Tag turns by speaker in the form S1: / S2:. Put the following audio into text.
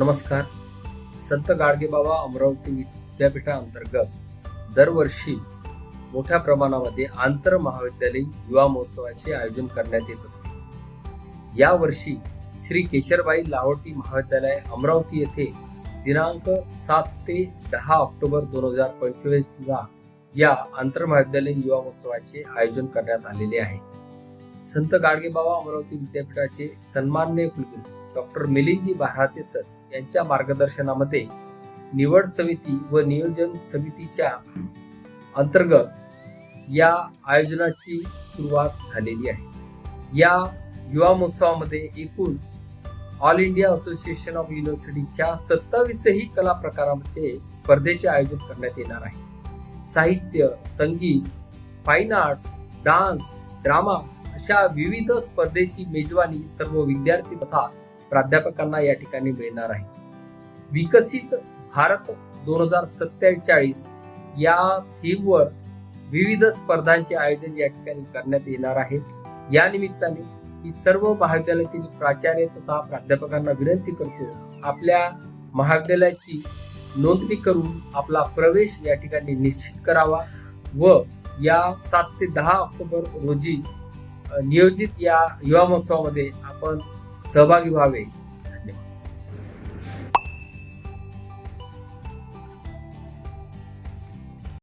S1: नमस्कार. संत गाडगेबाबा अमरावती विद्यापीठाअंतर्गत दरवर्षी मोठ्या प्रमाणामध्ये आंतर महाविद्यालयीन युवा महोत्सवाचे आयोजन करण्यात येत असते. यावर्षी श्री केशरबाई लाहोटी महाविद्यालय अमरावती येथे दिनांक सात ते दहा ऑक्टोबर दोन हजार पंचवीस ला या आंतर महाविद्यालयीन युवा महोत्सवाचे आयोजन करण्यात आलेले आहे. संत गाडगेबाबा अमरावती विद्यापीठाचे सन्माननीय कुलगुरू डॉक्टर मिलिंदजी भारते सर यांच्या मार्गदर्शनामध्ये निवड समिती व नियोजन समितीच्या अंतर्गत या आयोजनाची सुरुवात झालेली आहे. या युवा महोत्सवामध्ये एकूण ऑल इंडिया असोसिएशन ऑफ युनिव्हर्सिटीच्या सत्तावीसही कला प्रकारांचे स्पर्धेचे आयोजन करण्यात येणार आहे. साहित्य संगीत फाईन आर्ट्स डान्स ड्रामा अशा विविध स्पर्धेची मेजवानी सर्व विद्यार्थी तथा प्राध्यापकांना या ठिकाणी मिळणार आहे. विकसित भारत दोन हजार सत्तेचाळीस या थीमवर विविध स्पर्धांचे आयोजन या ठिकाणी करण्यात येणार आहे. या निमित्ताने मी सर्व महाविद्यालयातील प्राचार्य तथा प्राध्यापकांना विनंती करतो आपल्या महाविद्यालयाची नोंदणी करून आपला प्रवेश या ठिकाणी निश्चित करावा व या सात ते दहा ऑक्टोबर रोजी नियोजित या युवा महोत्सवामध्ये आपण सहभागी व्हावे.